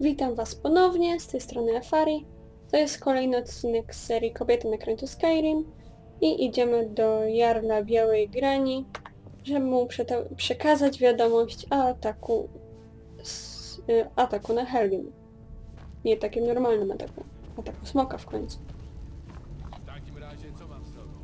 Witam Was ponownie, z tej strony Afari. To jest kolejny odcinek z serii Kobiety na krańcu Skyrim i idziemy do Jarla Białej Grani, żeby mu przekazać wiadomość o ataku, s- y, ataku na Helgen. Nie takim normalnym ataku, ataku smoka w końcu. W takim razie co mam zrobić?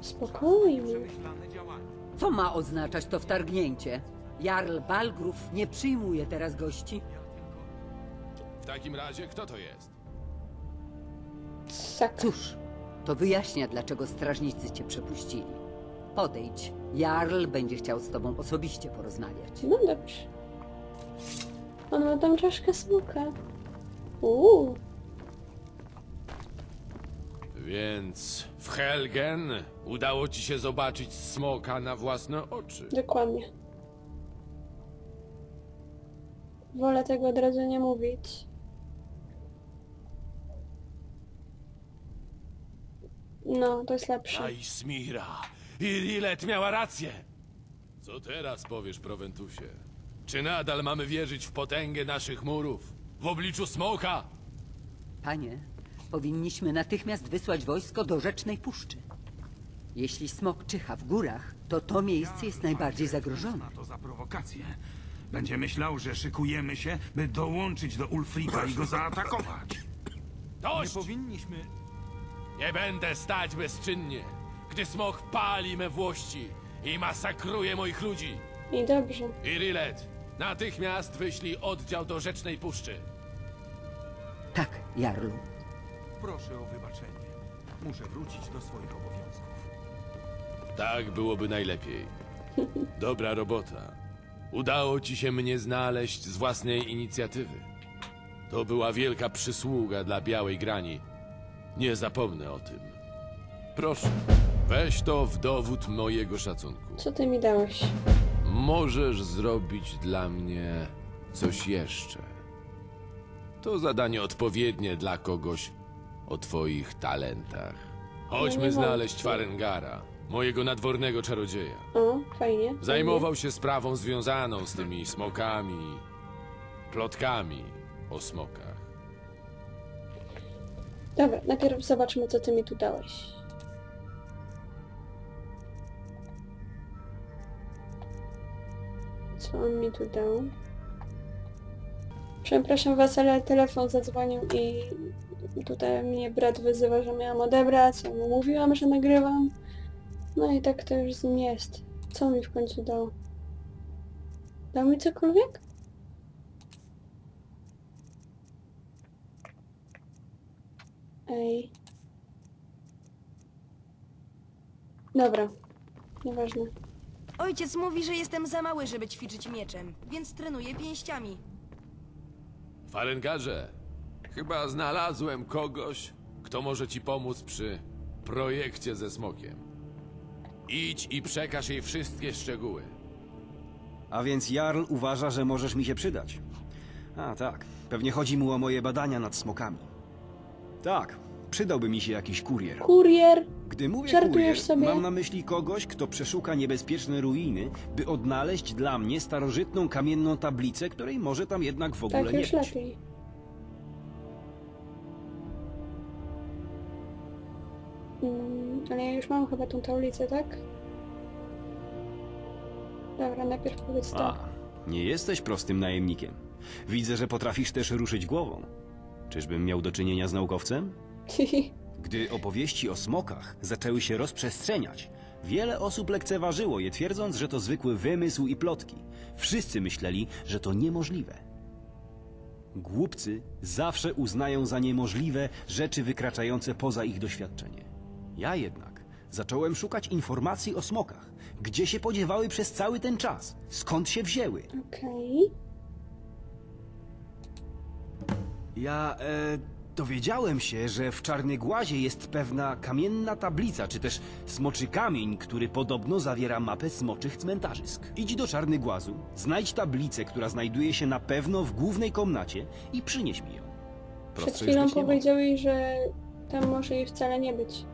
Spokojnie. Co ma oznaczać to wtargnięcie? Jarl Balgrów nie przyjmuje teraz gości? W takim razie kto to jest? Cóż, to wyjaśnia, dlaczego strażnicy cię przepuścili. Podejdź. Jarl będzie chciał z tobą osobiście porozmawiać. No dobrze. On ma tam czaszkę smoka. Uuu, Więc w Helgen udało ci się zobaczyć smoka na własne oczy. dokładnie. Wolę tego od razu nie mówić. No, to jest lepsze. Aj, Smira! Irilet miała rację! Co teraz powiesz, Proventusie? Czy nadal mamy wierzyć w potęgę naszych murów? W obliczu smoka? Panie, powinniśmy natychmiast wysłać wojsko do Rzecznej Puszczy. Jeśli smok czyha w górach, to to miejsce jest najbardziej zagrożone. To za prowokację. Będzie myślał, że szykujemy się, by dołączyć do Ulfrika i go zaatakować. Dość! powinniśmy... Nie będę stać bezczynnie, gdy smok pali me włości i masakruje moich ludzi. I dobrze. Irilet, natychmiast wyślij oddział do Rzecznej Puszczy. Tak, Jarlu. Proszę o wybaczenie. Muszę wrócić do swoich obowiązków. Tak byłoby najlepiej. Dobra robota. Udało ci się mnie znaleźć z własnej inicjatywy. To była wielka przysługa dla Białej Grani. Nie zapomnę o tym. Proszę, weź to w dowód mojego szacunku. Co ty mi dałeś? Możesz zrobić dla mnie coś jeszcze. To zadanie odpowiednie dla kogoś o twoich talentach. Chodźmy znaleźć. Farengara, mojego nadwornego czarodzieja. O, fajnie. Zajmował się sprawą związaną z tymi smokami, plotkami o smokach. Dobra, najpierw zobaczmy, co ty mi tu dałeś. Co on mi tu dał? Przepraszam was, ale telefon zadzwonił i tutaj mnie brat wyzywa, że miałam odebrać. Ja mu mówiłam, że nagrywam. No i tak to już z nim jest. Co mi w końcu dał? Dał mi cokolwiek? Ej. Dobra. Nieważne. Ojciec mówi, że jestem za mały, żeby ćwiczyć mieczem, więc trenuję pięściami. Farengarze, chyba znalazłem kogoś, kto może ci pomóc przy projekcie ze smokiem. Idź i przekaż jej wszystkie szczegóły. A więc Jarl uważa, że możesz mi się przydać. A tak, pewnie chodzi mu o moje badania nad smokami. Tak, przydałby mi się jakiś kurier. Kurier! Gdy mówię Żartujesz kurier, sobie? mam na myśli kogoś, kto przeszuka niebezpieczne ruiny, by odnaleźć dla mnie starożytną kamienną tablicę, której może tam jednak w ogóle Tak nie już być. lepiej. Mm, ale ja już mam chyba tą tablicę, tak? Dobra, najpierw powiedz to. A, nie jesteś prostym najemnikiem. Widzę, że potrafisz też ruszyć głową. Czyżbym miał do czynienia z naukowcem? Gdy opowieści o smokach zaczęły się rozprzestrzeniać, wiele osób lekceważyło je, twierdząc, że to zwykły wymysł i plotki. Wszyscy myśleli, że to niemożliwe. Głupcy zawsze uznają za niemożliwe rzeczy wykraczające poza ich doświadczenie. Ja jednak zacząłem szukać informacji o smokach. Gdzie się podziewały przez cały ten czas? Skąd się wzięły? Okej. Ja e, dowiedziałem się, że w Czarnygłazie jest pewna kamienna tablica, czy też smoczy kamień, który podobno zawiera mapę smoczych cmentarzysk. Idź do Czarnygłazu, znajdź tablicę, która znajduje się na pewno w głównej komnacie i przynieś mi ją. Przed Prostsze chwilą być nie powiedziałeś, że tam może jej wcale nie być.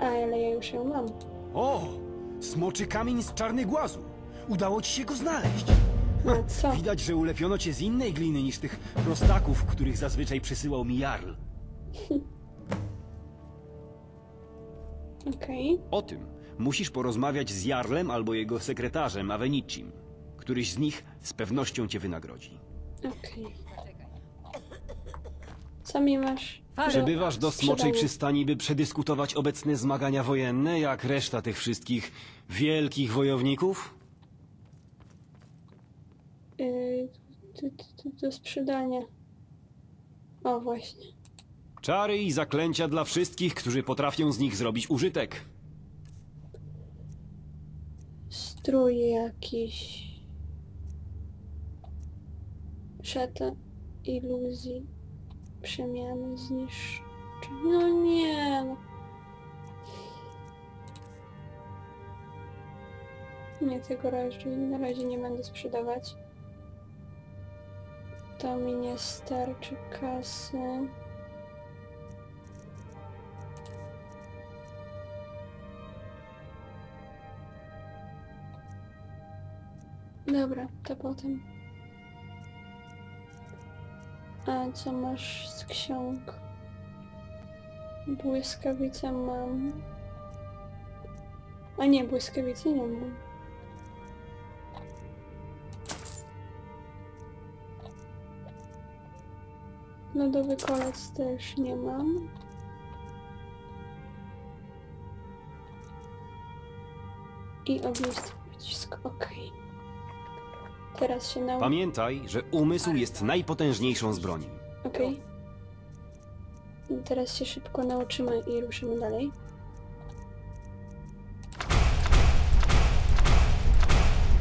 Ale ja już ją mam. O! Smoczy kamień z czarny głazu. Udało ci się go znaleźć. A co? Widać, że ulepiono cię z innej gliny niż tych prostaków, których zazwyczaj przysyłał mi Jarl. Okej. O tym musisz porozmawiać z Jarlem albo jego sekretarzem Avenicim. Któryś z nich z pewnością cię wynagrodzi. Okej. Co mi masz? Faro, Przybywasz do Smoczej? Przystani, by przedyskutować obecne zmagania wojenne, jak reszta tych wszystkich wielkich wojowników? Yy, do, do, do sprzedania. O, właśnie. Czary i zaklęcia dla wszystkich, którzy potrafią z nich zrobić użytek. Strój jakiś. Szata iluzji. Przemiany zniszczy. No nie. no. Nie, tego raczej na razie nie będę sprzedawać. To mi nie starczy kasy. Dobra, to potem. A co masz z ksiąg? Błyskawicę mam. A nie, błyskawicy nie mam. Lodowy kolec też nie mam. I ognisty pocisk, okej. Teraz się nauczę. Pamiętaj, że umysł jest najpotężniejszą z broni. Okej. Teraz się szybko nauczymy i ruszymy dalej.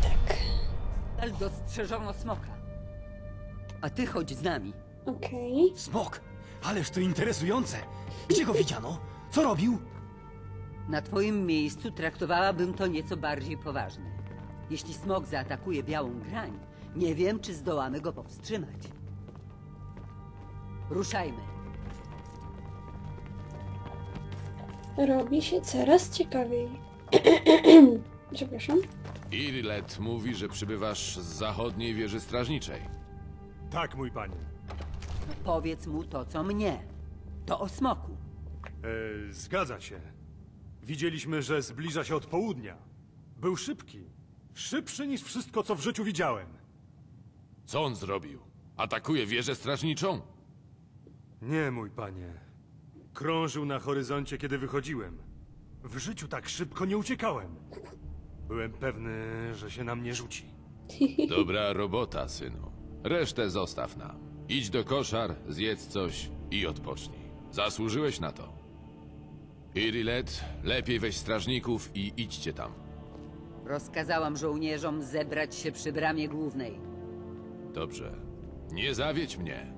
Tak, Nadal dostrzeżono smoka. A ty chodź z nami. okej. Smok! Ależ to interesujące! Gdzie go widziano? Co robił? Na twoim miejscu traktowałabym to nieco bardziej poważnie. Jeśli smok zaatakuje białą grań, nie wiem, czy zdołamy go powstrzymać. Ruszajmy. Robi się coraz ciekawiej. Przepraszam. Irilet mówi, że przybywasz z zachodniej wieży strażniczej. Tak, mój panie. Powiedz mu to, co mnie. To o smoku. E, zgadza się. Widzieliśmy, że zbliża się od południa. Był szybki. Szybszy niż wszystko, co w życiu widziałem. Co on zrobił? Atakuje wieżę strażniczą? Nie, mój panie. Krążył na horyzoncie, kiedy wychodziłem. W życiu tak szybko nie uciekałem. Byłem pewny, że się na mnie rzuci. Dobra robota, synu. Resztę zostaw nam. Idź do koszar, zjedz coś i odpocznij. Zasłużyłeś na to. Irilet, lepiej weź strażników i idźcie tam. Rozkazałam żołnierzom zebrać się przy bramie głównej. Dobrze. Nie zawiedź mnie.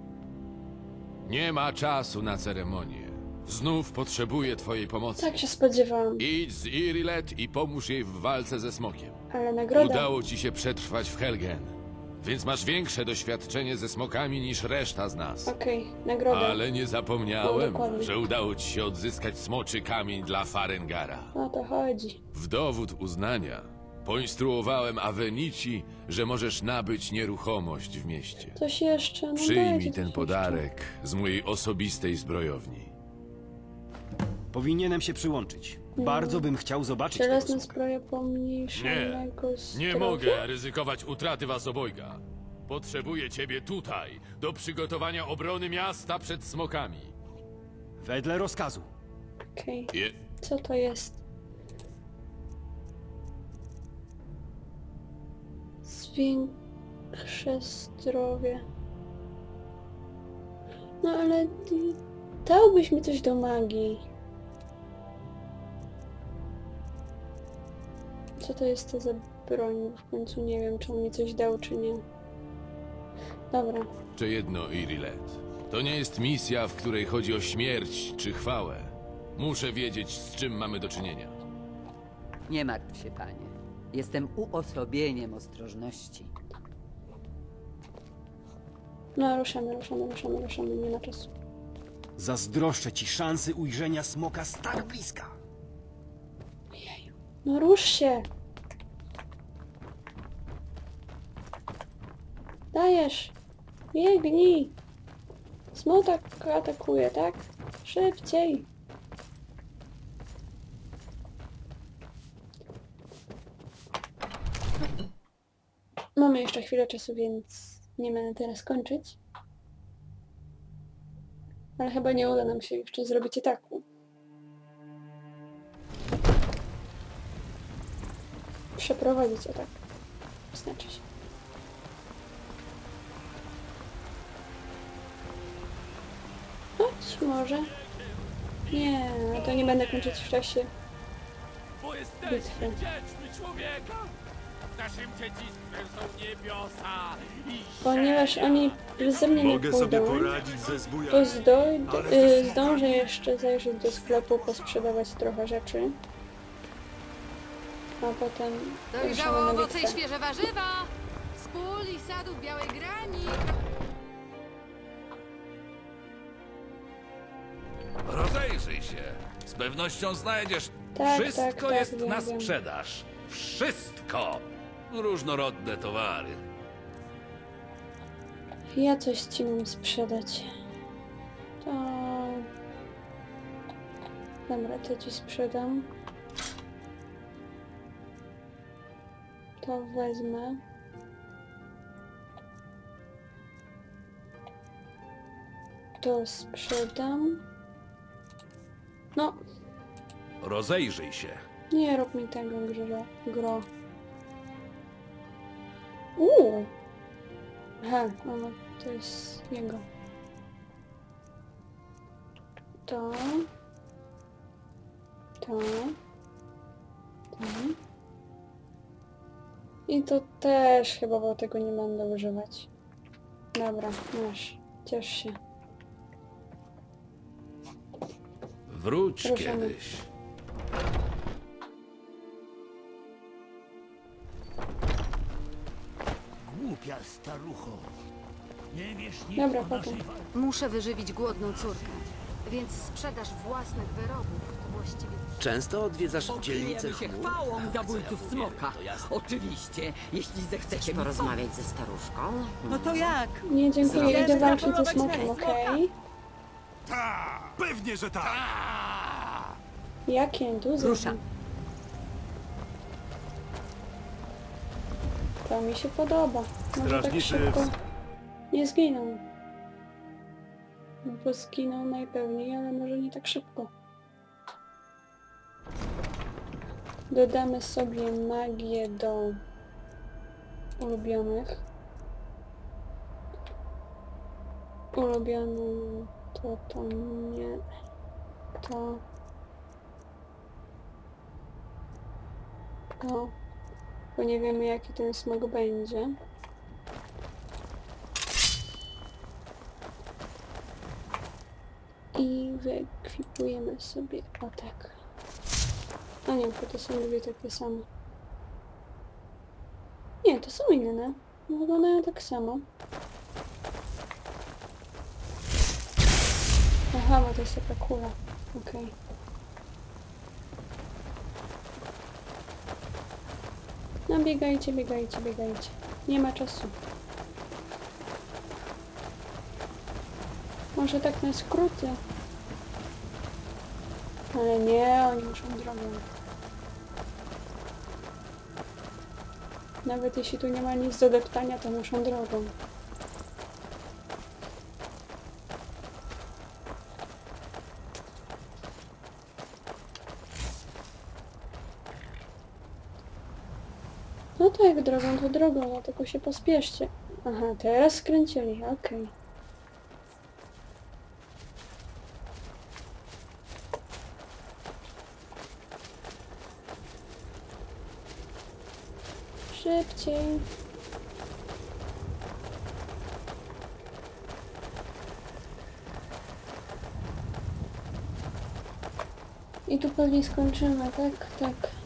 Nie ma czasu na ceremonię. Znów potrzebuję twojej pomocy. Tak się spodziewałam. Idź z Irilet i pomóż jej w walce ze smokiem. Ale nagroda. Udało ci się przetrwać w Helgen, więc masz większe doświadczenie ze smokami niż reszta z nas. Okej, nagroda. Ale nie No, zapomniałem, dokładnie. że udało ci się odzyskać smoczy kamień dla Farengara. O to chodzi. W dowód uznania poinstruowałem Avenici, że możesz nabyć nieruchomość w mieście. Coś jeszcze. No Przyjmij ten coś jeszcze. podarek z mojej osobistej zbrojowni. Powinienem się przyłączyć. Bardzo bym chciał zobaczyć tego Żelazna smoka. zbroja pomniejszonego Nie mogę ryzykować utraty was obojga. Potrzebuję ciebie tutaj, do przygotowania obrony miasta przed smokami. Wedle rozkazu. Okej. Je... Co to jest? Zwiększe zdrowie. No ale dałbyś mi coś do magii. Co to jest to za broń? W końcu nie wiem, czy on mi coś dał, czy nie. Dobra. Czy jedno, Irilet. To nie jest misja, w której chodzi o śmierć czy chwałę. Muszę wiedzieć, z czym mamy do czynienia. Nie martw się, panie. Jestem uosobieniem ostrożności. No, ruszamy, ruszamy, ruszamy, ruszamy, nie ma czasu. Zazdroszczę ci szansy ujrzenia smoka z tak bliska. No rusz się! Dajesz! Biegnij! Smotak atakuje, tak? Szybciej! Mamy jeszcze chwilę czasu, więc nie będę teraz kończyć. Ale chyba nie uda nam się jeszcze zrobić ataku. Przeprowadzić atak. Znaczy się. Chodź może. Nie, to nie będę kończyć w czasie bitwy. Naszym dziedzictwem są niebiosa i Ponieważ oni ze mnie nie Mogę sobie pójdą, poradzić ze to zbójami. zdoj- y, zdążę jeszcze zajrzeć do sklepu, posprzedawać trochę rzeczy. A potem ruszamy na owoce i bitwę. świeże warzywa! Z pól i sadów białej grani! Rozejrzyj się. Z pewnością znajdziesz. Tak, Wszystko tak, tak, jest wiem, na wiem. sprzedaż. Wszystko. Różnorodne towary. Ja coś ci mam sprzedać. To... Dobra, to ci sprzedam. To wezmę. To sprzedam. No, Rozejrzyj się. nie rób mi tego grze, gro. Aha, no to jest jego. To. To. To. I to też chyba, bo tego nie będę używać. Dobra, masz. Ciesz się. Wróć kiedyś. Głupia starucho. Nie wiesz nic Dobra, o naszej walce. Muszę wyżywić głodną córkę, więc sprzedaż własnych wyrobów to właściwie... Często odwiedzasz dzielnicę Pokryjemy się chmur? chwałą zabójców smoka. Oczywiście, jeśli zechcecie mi Porozmawiać ze staruszką? No to jak? Nie, dziękuję. Idę walczyć ze smokiem, na okej? Tak, pewnie, że tak. Jaki entuzjazm. Ruszam. To mi się podoba. Może tak Strażnicy szybko nie zginą. Bo zginą najpewniej, ale może nie tak szybko. Dodamy sobie magię do ulubionych. Ulubioną to to nie. To. To. Bo nie wiemy jaki ten smog będzie. I wyekwipujemy sobie o tak. A nie, bo to są dwie takie same. Nie, to są inne. Wyglądają tak samo. Aha, bo to jest taka kula. Okej. No biegajcie, biegajcie, biegajcie. Nie ma czasu. Może tak na skróty. Ale nie, oni muszą drogą. Nawet jeśli tu nie ma nic do deptania, to muszą drogą. Drogą, to drogą, dlatego się pospieszcie. Aha, teraz skręcili, okej. Szybciej. I tu pewnie skończymy, tak? Tak.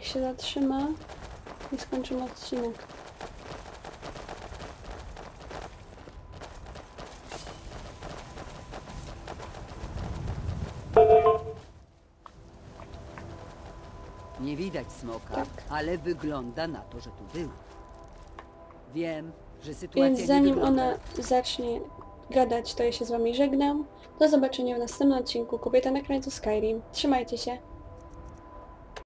niech się zatrzyma i skończymy odcinek. Nie widać smoka, tak. ale wygląda na to, że tu był. Wiem, że sytuacja Więc zanim ona zacznie gadać, to ja się z wami żegnam. Do zobaczenia w następnym odcinku Kobieta na krańcu Skyrim. Trzymajcie się.